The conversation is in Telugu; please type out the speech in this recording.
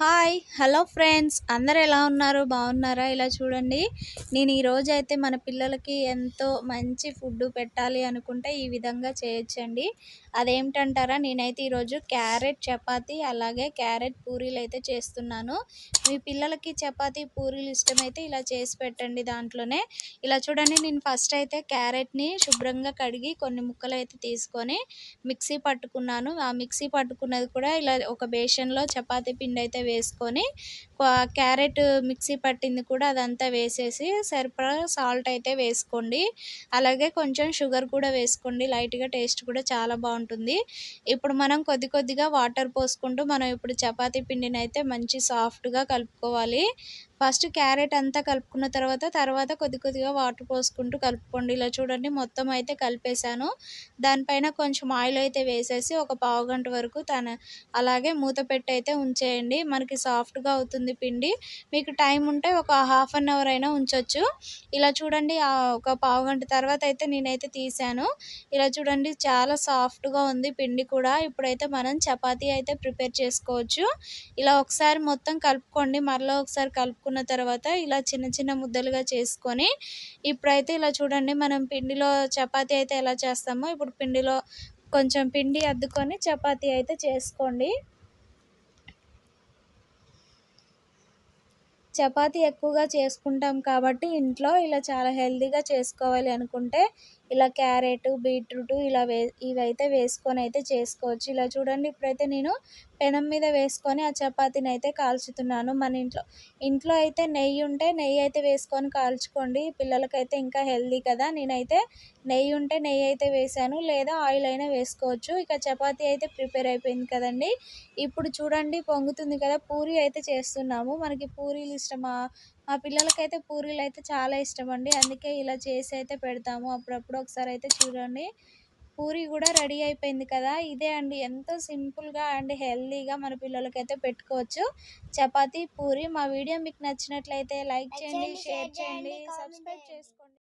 Hi hello friends. అందరు ఎలా ఉన్నారు? బాగున్నారా? ఇలా చూడండి. నేను ఈరోజు అయితే మన పిల్లలకి ఎంతో మంచి ఫుడ్ పెట్టాలి అనుకుంటే ఈ విధంగా చేయొచ్చండి. అదేమిటంటారా? నేనైతే ఈరోజు క్యారెట్ చపాతి అలాగే క్యారెట్ పూరీలు అయితే చేస్తున్నాను. మీ పిల్లలకి చపాతీ పూరీలు ఇష్టమైతే ఇలా చేసి పెట్టండి దాంట్లోనే. ఇలా చూడండి నేను ఫస్ట్ అయితే క్యారెట్ని శుభ్రంగా కడిగి కొన్ని ముక్కలు అయితే తీసుకొని మిక్సీ పట్టుకున్నాను. ఆ మిక్సీ పట్టుకున్నది కూడా ఇలా ఒక బేషన్లో చపాతీ పిండి అయితే వేసుకొని క్యారెట్ మిక్సీ పట్టింది కూడా అదంతా వేసేసి సరిపడా సాల్ట్ అయితే వేసుకోండి. అలాగే కొంచెం షుగర్ కూడా వేసుకోండి. లైట్గా టేస్ట్ కూడా చాలా బాగుంటుంది. ఇప్పుడు మనం కొద్ది కొద్దిగా వాటర్ పోసుకుంటూ మనం ఇప్పుడు చపాతీ పిండిని అయితే మంచి సాఫ్ట్గా కలుపుకోవాలి. ఫస్ట్ క్యారెట్ అంతా కలుపుకున్న తర్వాత తర్వాత కొద్ది కొద్దిగా వాటర్ పోసుకుంటూ కలుపుకోండి. ఇలా చూడండి మొత్తం అయితే కలిపేశాను. దానిపైన కొంచెం ఆయిల్ అయితే వేసేసి ఒక పావు గంట వరకు తన అలాగే మూత పెట్టి అయితే ఉంచేయండి. మనకి సాఫ్ట్గా అవుతుంది పిండి. మీకు టైం ఉంటే ఒక హాఫ్ అన్ అవర్ అయినా ఉంచవచ్చు ఇలా చూడండి ఒక పావు గంట తర్వాత అయితే నేనైతే తీసాను. ఇలా చూడండి చాలా సాఫ్ట్గా ఉంది పిండి కూడా. ఇప్పుడైతే మనం చపాతీ అయితే ప్రిపేర్ చేసుకోవచ్చు. ఇలా ఒకసారి మొత్తం కలుపుకోండి. మరలా ఒకసారి కలుపుకున్న తర్వాత ఇలా చిన్న చిన్న ముద్దలుగా చేసుకొని ఇప్పుడైతే ఇలా చూడండి మనం పిండిలో చపాతీ అయితే ఎలా చేస్తామో ఇప్పుడు పిండిలో కొంచెం పిండి అద్దుకొని చపాతీ అయితే చేసుకోండి. చపాతీ ఎక్కువగా చేసుకుంటాం కాబట్టి ఇంట్లో ఇలా చాలా హెల్తీగా చేసుకోవాలి అనుకుంటే ఇలా క్యారెట్ బీట్రూట్ ఇలా వే ఇవైతే వేసుకొని అయితే చేసుకోవచ్చు. ఇలా చూడండి ఇప్పుడైతే నేను పెనం మీద వేసుకొని ఆ చపాతీని అయితే కాల్చుతున్నాను. మన ఇంట్లో ఇంట్లో అయితే నెయ్యి ఉంటే నెయ్యి అయితే వేసుకొని కాల్చుకోండి. పిల్లలకైతే ఇంకా హెల్దీ కదా. నేనైతే నెయ్యి ఉంటే నెయ్యి అయితే వేసాను. లేదా ఆయిల్ అయినా వేసుకోవచ్చు. ఇక చపాతీ అయితే ప్రిపేర్ అయిపోయింది కదండి. ఇప్పుడు చూడండి పొంగుతుంది కదా. పూరి అయితే చేస్తున్నాము. మనకి పూరీలు ఇష్టమా? మా పిల్లలకైతే పూరీలు అయితే చాలా ఇష్టం అండి అందుకే ఇలా చేసి అయితే పెడతాము. అప్పుడప్పుడు ఒకసారి అయితే చూడండి. పూరి కూడా రెడీ అయిపోయింది కదా! ఇదే అండి. ఎంతో సింపుల్గా అండ్ హెల్తీగా మన పిల్లలకైతే పెట్టుకోవచ్చు. చపాతీ పూరి మా వీడియో మీకు నచ్చినట్లయితే లైక్ చేయండి షేర్ చేయండి సబ్స్క్రైబ్ చేసుకోండి.